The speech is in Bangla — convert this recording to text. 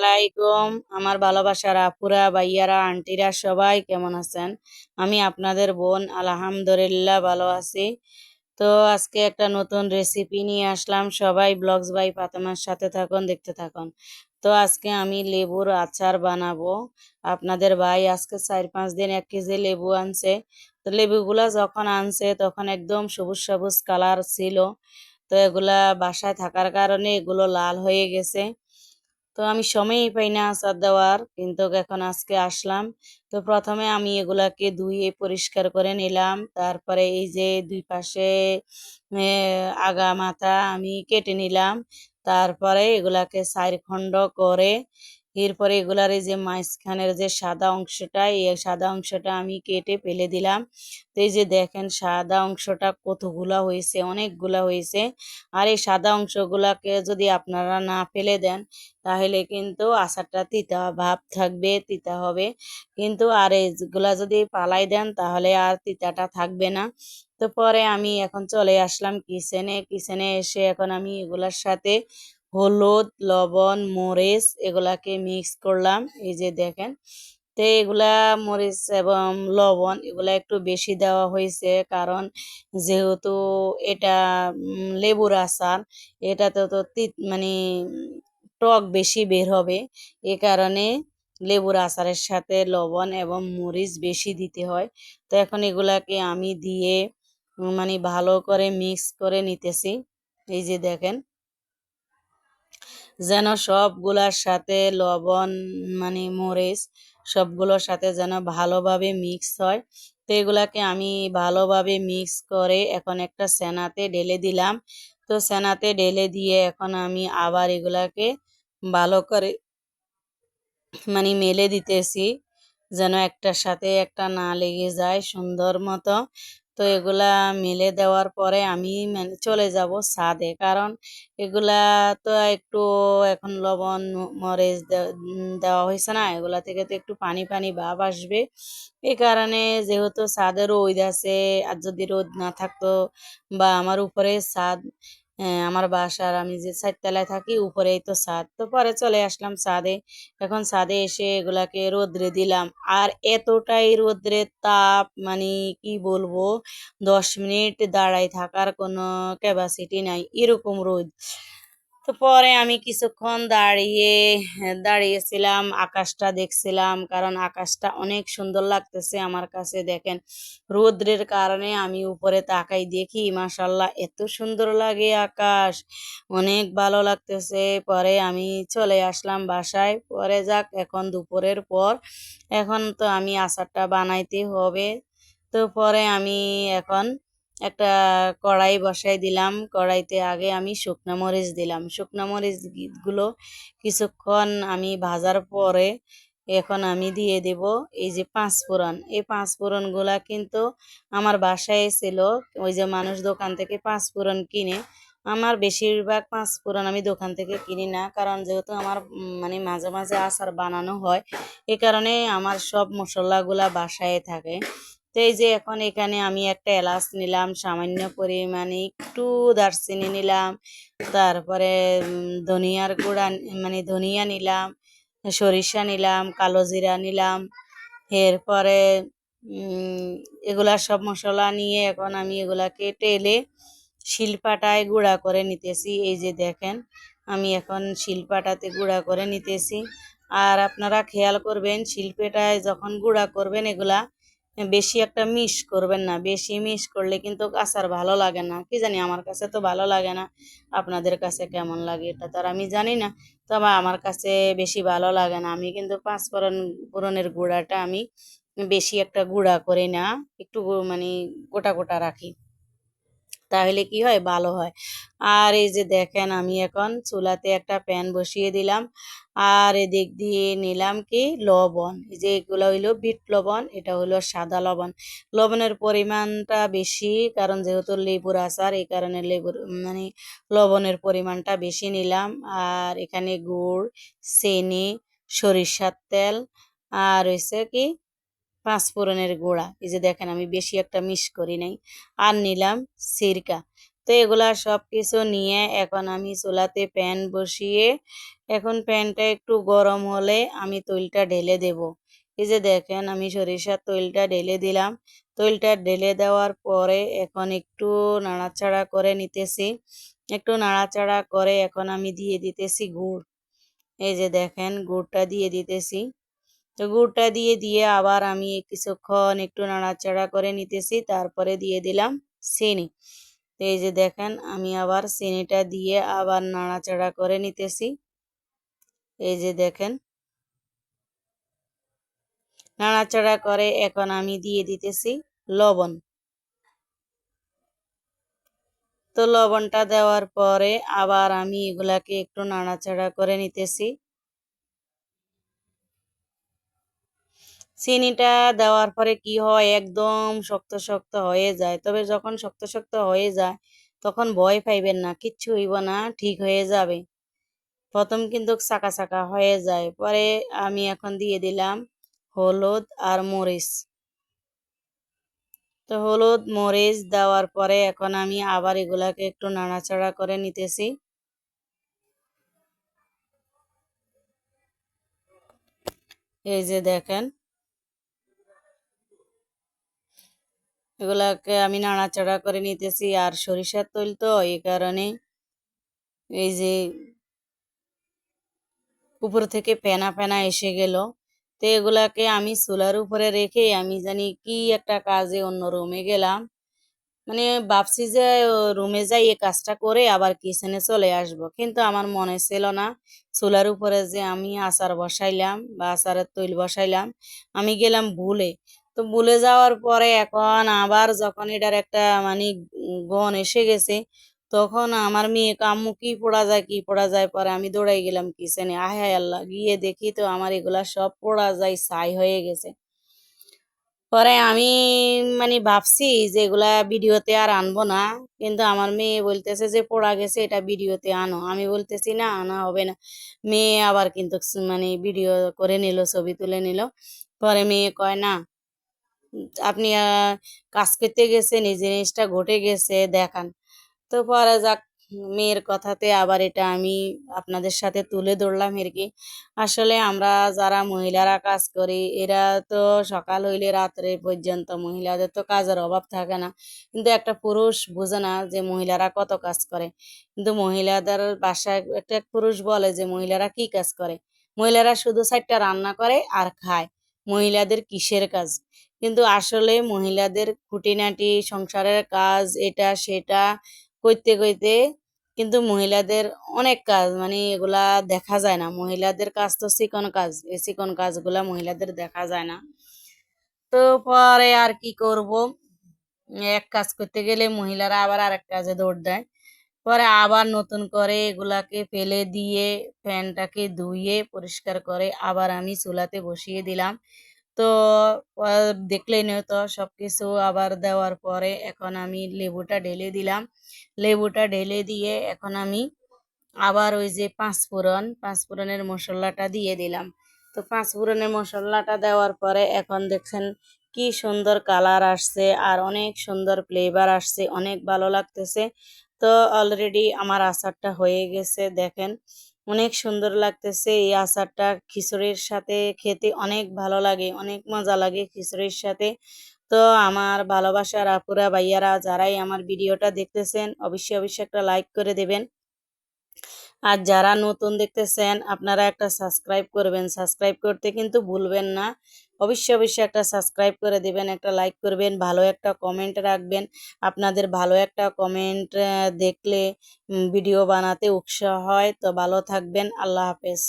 আলাইকুম। আমার ভালোবাসার আপুরা, ভাইয়ারা, আন্টিরা, সবাই কেমন আছেন? আমি আপনাদের বোন, আলহামদুলিল্লাহ ভালো আছি। তো আজকে একটা নতুন রেসিপি নিয়ে আসলাম। সবাই ব্লগস বাই ফাতেমার সাথে থাকুন, দেখতে থাকুন। তো আজকে আমি লেবুর আচার বানাবো। আপনাদের ভাই আজকে চার পাঁচ দিন এক কেজি লেবু আনছে। তো লেবুগুলা যখন আনছে, তখন একদম সবুজ সবুজ কালার ছিল। তো এগুলা বাসায় থাকার কারণে এগুলো লাল হয়ে গেছে। তো আমি সময়ই পাই না আচার দেওয়ার, কিন্তু এখন আজকে আসলাম। তো প্রথমে আমি এগুলাকে ধুয়ে পরিষ্কার করে নিলাম। তারপরে এই যে দুই পাশে আগা মাথা আমি কেটে নিলাম। তারপরে এগুলাকে চার খণ্ড করে এরপরে এগুলার এই যে মাঝখানের যে সাদা অংশটা, এই সাদা অংশটা আমি কেটে ফেলে দিলাম। তো এই যে দেখেন, সাদা অংশটা কতগুলা হয়েছে, অনেকগুলা হয়েছে। আর এই সাদা অংশগুলাকে যদি আপনারা না ফেলে দেন, তাহলে কিন্তু আচারটা তিতা ভাব থাকবে, তিতা হবে। কিন্তু আর এইগুলা যদি পালাই দেন, তাহলে আর তিতাটা থাকবে না। তো পরে আমি এখন চলে আসলাম কিচেনে কিচেনে এসে এখন আমি এগুলার সাথে হলুদ, লবণ, মরিচ এগুলাকে মিক্স করলাম। এই যে দেখেন, তো এগুলা মরিচ এবং লবণ এগুলা একটু বেশি দেওয়া হয়েছে কারণ যেহেতু এটা লেবুর আচার, এটাতে তো মানে টক বেশি বের হবে। এ কারণে লেবুর আচারের সাথে লবণ এবং মরিচ বেশি দিতে হয়। তো এখন এগুলাকে আমি দিয়ে মানে ভালো করে মিক্স করে নিতেছি। এই যে দেখেন যেন সবগুলার সাথে লবণ মানে মরিচ, সবগুলোর সাথে যেন ভালোভাবে মিক্স হয়। তো এগুলাকে আমি ভালোভাবে মিক্স করে এখন একটা সেনাতে ঢেলে দিলাম। তো সেনাতে ঢেলে দিয়ে এখন আমি আবার এগুলাকে ভালো করে মানে মেলে দিতেছি। যেন একটার সাথে একটা না লেগে যায় সুন্দর মতো। তো এগুলা মেলে দেওয়ার পরে আমি মানে চলে যাব স্বাদে কারণ এগুলা তো একটু এখন লবণ মরিচ দেওয়া হয়েছে না। এগুলা থেকে তো একটু পানি পানি ভাব আসবে। এই কারণে যেহেতু ছাদের রোদ আছে আর যদি রোদ না থাকতো বা আমার উপরে হ্যাঁ, আমার বাসার আমি যে সাততলায় থাকি, উপরেই তো ছাদ। তো পরে চলে আসলাম ছাদে। এখন ছাদে এসে এগুলাকে রোদ্রে দিলাম। আর এতটাই রোদ্রের তাপ মানে কি বলব, দশ মিনিট দাঁড়ায় থাকার কোনো ক্যাপাসিটি নাই। এরকম রোদ। তো পরে আমি কিছুক্ষণ দাঁড়িয়ে, দাঁড়িয়েছিলাম, আকাশটা দেখছিলাম, কারণ আকাশটা অনেক সুন্দর লাগতেছে আমার কাছে। দেখেন, রৌদ্রের কারণে আমি উপরে তাকাই দেখি মাসাল্লাহ এত সুন্দর লাগে আকাশ। অনেক ভালো লাগতেছে। পরে আমি চলে আসলাম বাসায়। পরে যাক, এখন দুপুরের পর। এখন তো আমি আচারটা বানাইতে হবে। তো পরে আমি এখন একটা কড়াই বসাই দিলাম। কড়াইতে আগে আমি শুকনো মরিচ দিলাম। শুকনো মরিচগুলো কিছুক্ষণ আমি ভাজার পরে এখন আমি দিয়ে দেব এই যে পাঁচ ফোড়ন এই পাঁচ ফোড়নগুলা কিন্তু আমার বাসায় ছিল। ওই যে মানুষ দোকান থেকে পাঁচ ফোড়ন কিনে, আমার বেশিরভাগ পাঁচ ফোড়ন আমি দোকান থেকে কিনি না। কারণ যেহেতু আমার মানে মাঝে মাঝে আচার বানানো হয়, এ কারণে আমার সব মশলাগুলা বাসায় থাকে। তো এই যে এখন এখানে আমি একটা এলাচ নিলাম, সামান্য পরিমাণে একটু দারচিনি নিলাম, তারপরে ধনিয়ার গুঁড়া মানে ধনিয়া নিলাম, সরিষা নিলাম, কালো জিরা নিলাম, এরপরে এগুলা সব মশলা নিয়ে এখন আমি এগুলাকে টেলে শিলপাটায় গুঁড়া করে নিতেছি। এই যে দেখেন, আমি এখন শিলপাটাতে গুঁড়া করে নিতেছি। আর আপনারা খেয়াল করবেন, শিল্পেটায় যখন গুঁড়া করবেন এগুলা বেশি একটা মিস করবেন না। বেশি মিস করলে কিন্তু আচার ভালো লাগে না। কি জানি, আমার কাছে তো ভালো লাগে না। আপনাদের কাছে কেমন লাগে এটা তো আর আমি জানি না। তবে আমার কাছে বেশি ভালো লাগে না। আমি কিন্তু পাঁচ ফোড়ন, ফোড়নের গুঁড়াটা আমি বেশি একটা গুঁড়া করি না, একটু মানে গোটা গোটা রাখি। তাহলে কি হয়? ভালো হয়। আর এই যে দেখেন, আমি এখন চুলাতে একটা প্যান বসিয়ে দিলাম। আর এদিক দিয়ে নিলাম কি? লবণ। এই যে এগুলো হইল বিট লবণ, এটা হইল সাদা লবণ। লবণের পরিমাণটা বেশি, কারণ যেহেতু লেবুর আচার, এই কারণে লেবুর মানে লবণের পরিমাণটা বেশি নিলাম। আর এখানে গুড়, চেনি, সরিষার তেল, আর হয়েছে কি পাঁচ ফোড়নের গুঁড়া। এই যে দেখেন, আমি বেশি একটা মিস করি নাই। আর নিলাম সিরকা। তো এগুলা সব কিছু নিয়ে এখন আমি চুলাতে প্যান বসিয়ে, এখন প্যানটা একটু গরম হলে আমি তৈলটা ঢেলে দেব। এই যে দেখেন, আমি সরিষার তৈলটা ঢেলে দিলাম। তৈলটা ঢেলে দেওয়ার পরে এখন একটু নাড়াচাড়া করে নিতেছি। একটু নাড়াচাড়া করে এখন আমি দিয়ে দিতেছি গুড়। এই যে দেখেন, গুড়টা দিয়ে দিতেছি। গুড়টা দিয়ে দিয়ে আবার আমি কিছুক্ষণ একটু নাড়াচাড়া করে নিতেছি, তারপরে দিয়ে দিলাম চিনি। তো এই যে দেখেন, আমি আবার চিনিটা দিয়ে আবার নাড়াচাড়া করে নিতেছি। এই যে দেখেন। নাড়াচাড়া করে এখন আমি দিয়ে দিতেছি লবণ। তো লবণটা দেওয়ার পরে আবার আমি এগুলাকে একটু নাড়াচাড়া করে নিতেছি। চিনিটা দেওয়ার পরে কি হয়? একদম শক্ত শক্ত হয়ে যায়। তবে যখন শক্ত শক্ত হয়ে যায়, তখন ভয় পাইবেন না, কিচ্ছু হইব না, ঠিক হয়ে যাবে। প্রথম কিন্তু চাকা চাকা হয়ে যায়। পরে আমি এখন দিয়ে দিলাম হলুদ আর মরিচ। তো হলুদ, মরিচ দেওয়ার পরে এখন আমি আবার এগুলাকে একটু নাড়াচাড়া করে নিতেছি। এই যে দেখেন এগুলাকে আমি নাড়াচাড়া করে নিতেছি। আর সরিষার তৈল তো এই কারণে এই যে উপর থেকে ফেনা ফেনা এসে গেল। তো এগুলাকে আমি চুলার উপরে রেখে আমি জানি কি একটা কাজে অন্য রুমে গেলাম। মানে ভাবছি যে রুমে যাই এই কাজটা করে আবার কিচেনে চলে আসব। কিন্তু আমার মনে ছিল না চুলার উপরে যে আমি আচার বসাইলাম বা আচারের তৈল বসাইলাম, আমি গেলাম ভুলে। তো ভুলে যাওয়ার পরে এখন আবার যখন এটার একটা মানে গন এসে গেছে, তখন আমার মেয়ে কাম্মু কি পড়া যায়, কি পড়া যায় পরে আমি দৌড়াই গেলাম কিচেনে। আয় আল্লাহ, গিয়ে দেখি তো আমার এগুলা সব পড়া যায়, ছাই হয়ে গেছে। পরে আমি মানে ভাবছি যে এগুলা ভিডিওতে আর আনব না, কিন্তু আমার মেয়ে বলতেছে যে পড়া গেছে, এটা ভিডিওতে আনো। আমি বলতেছি, না আনা হবে না। মেয়ে আবার কিন্তু মানে ভিডিও করে নিল, ছবি তুলে নিল। পরে মেয়ে কয়, না আপনি কাজ করতে গেছেন, এই জিনিসটা ঘটে গেছে, দেখান। তো পরে যাক, মেয়ের কথাতে আবার এটা আমি আপনাদের সাথে তুলে ধরলাম আর কি। আসলে আমরা যারা মহিলারা কাজ করি, এরা তো সকাল হইলে রাত্রে পর্যন্ত মহিলাদের তো কাজের অভাব থাকে না। কিন্তু একটা পুরুষ বোঝে না যে মহিলারা কত কাজ করে। কিন্তু মহিলাদের বাসায় একটা পুরুষ বলে যে মহিলারা কি কাজ করে? মহিলারা শুধু সাইডটা রান্না করে আর খায়। মহিলাদের কিসের কাজ? কিন্তু আসলে মহিলাদের খুঁটিনাটি, সংসারের কাজ, এটা, সেটা করতে করতে কিন্তু মহিলাদের অনেক কাজ মানে এগুলা দেখা যায় না। মহিলাদের কাজ তো চিকন কাজ, এই চিকন কাজগুলা মহিলাদের দেখা যায় না। তো পরে আর কি করব? এক কাজ করতে গেলে মহিলারা আবার আরেক কাজে দৌড় দেয়। পরে আবার নতুন করে এগুলাকে ফেলে দিয়ে, ফ্যানটাকে ধুয়ে, পরিষ্কার করে আবার আমি চুলাতে বসিয়ে দিলাম। তো দেখলেই তো সব কিছু আবার দেওয়ার পরে এখন আমি লেবুটা ঢেলে দিলাম। লেবুটা ঢেলে দিয়ে এখন আমি আবার ওই যে পাঁচফোড়ন, পাঁচফোড়নের মশলাটা দিয়ে দিলাম। তো পাঁচফোড়নের মশলাটা দেওয়ার পরে এখন দেখছেন কি সুন্দর কালার আসছে আর অনেক সুন্দর ফ্লেভার আসছে, অনেক ভালো লাগতেছে। তো অলরেডি আমার আচারটা হয়ে গেছে, দেখেন। অনেক সুন্দর লাগতেছে। এই আচারটা খিচুড়ির সাথে খেতে অনেক ভালো লাগে, অনেক মজা লাগে খিচুড়ির সাথে। তো আমার ভালোবাসার আপুরা, ভাইয়ারা, যারাই আমার ভিডিওটা দেখতেছেন, অবশ্যই অবশ্যই একটা লাইক করে দেবেন। আর যারা নতুন দেখতেছেন, আপনারা একটা সাবস্ক্রাইব করবেন। সাবস্ক্রাইব করতে কিন্তু ভুলবেন না। অবশ্যই অবশ্যই একটা সাবস্ক্রাইব করে দেবেন, একটা লাইক করবেন, ভালো একটা কমেন্ট রাখবেন। আপনাদের ভালো একটা কমেন্ট দেখলে ভিডিও বানাতে উৎসাহ হয়। তো ভালো থাকবেন। আল্লাহ হাফেজ।